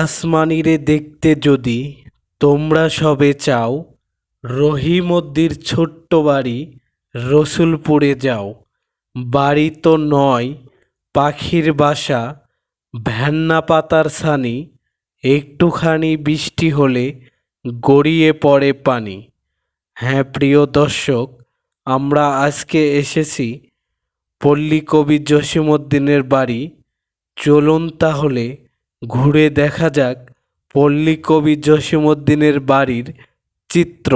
আসমানিরে দেখতে যদি তোমরা সবে চাও, রহিমদ্দির ছোট্ট বাড়ি রসুলপুরে যাও। বাড়ি তো নয়, পাখির বাসা, ভ্যান্না পাতার ছানি, একটুখানি বৃষ্টি হলে গড়িয়ে পড়ে পানি। হ্যাঁ প্রিয় দর্শক, আমরা আজকে এসেছি পল্লী কবি জসীমউদ্দিনের বাড়ি। চলুন তাহলে ঘুরে দেখা যাক পল্লী কবি জসীমউদ্দিনের বাড়ির চিত্র।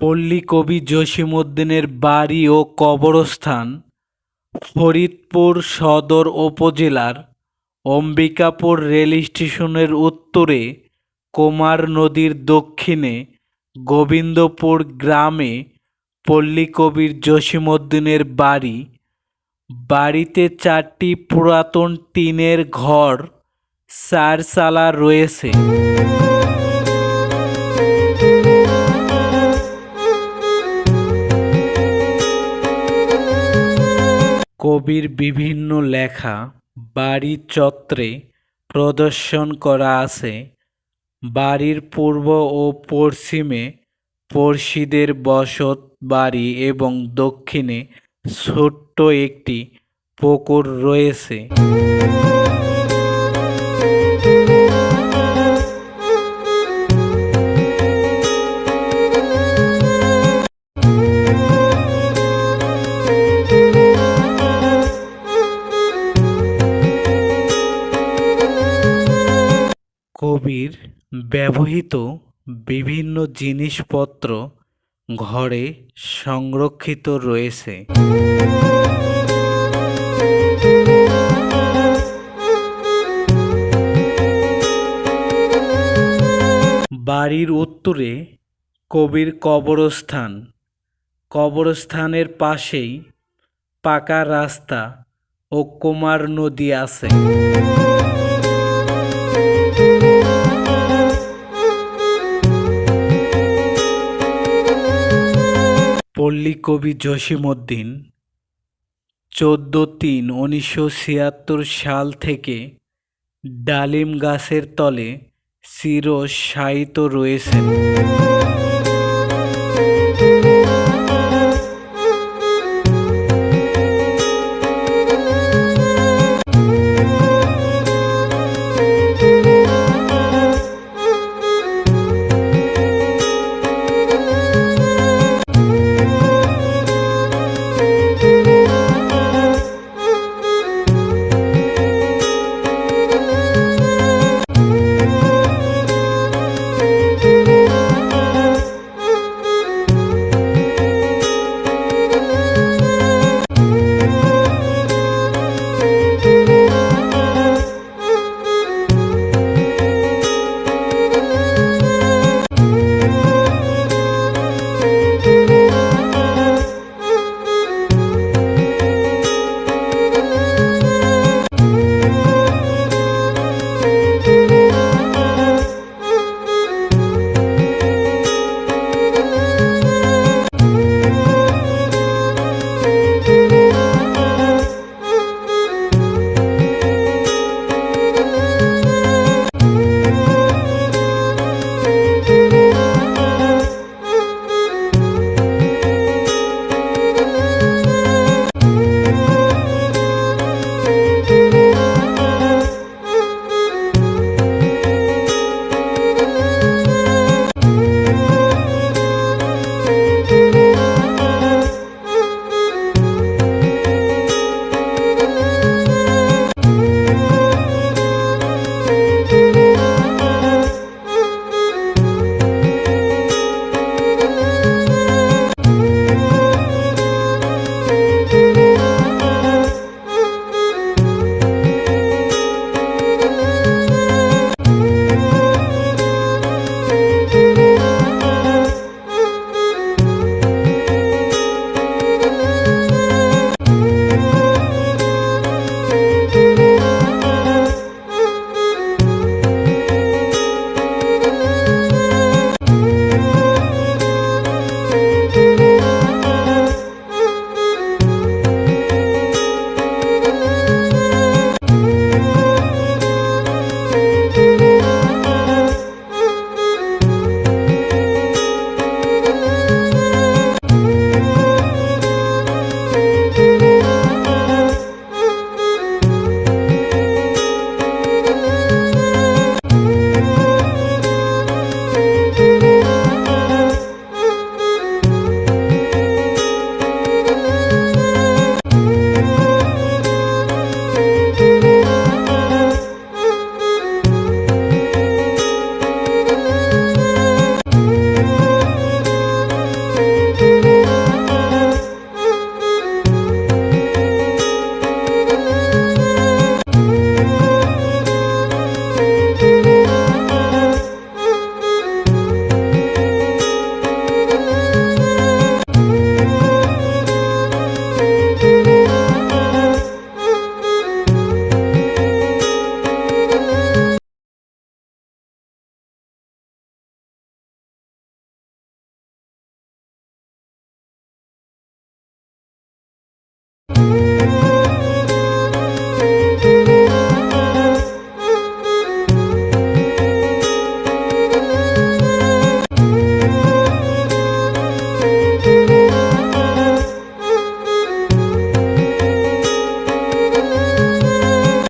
পল্লী কবি জসীমউদ্দিনের বাড়ি ও কবরস্থান ফরিদপুর সদর উপজেলার অম্বিকাপুর রেল স্টেশনের উত্তরে কুমার নদীর দক্ষিণে গোবিন্দপুর গ্রামে পল্লী কবির জসীমউদ্দিনের বাড়ি। বাড়িতে চারটি পুরাতন টিনের ঘর চার চালা রয়েছে। কবির বিভিন্ন লেখা, বাড়ি চত্রে প্রদর্শন করা আছে। বাড়ির পূর্ব ও পশ্চিমে পড়শিদের বসত বাড়ি এবং দক্ষিণে ছোট্ট একটি পুকুর রয়েছে। কবির ব্যবহৃত বিভিন্ন জিনিসপত্র ঘরে সংরক্ষিত রয়েছে। বাড়ির উত্তরে কবির কবরস্থান। কবরস্থানের পাশেই পাকা রাস্তা ও কুমার নদী আছে। পল্লী কবি জসীমউদ্দিন চোদ্দ তিন উনিশশো ছিয়াত্তর সাল থেকে ডালিম গাছের তলে চিরশায়িত রয়েছেন।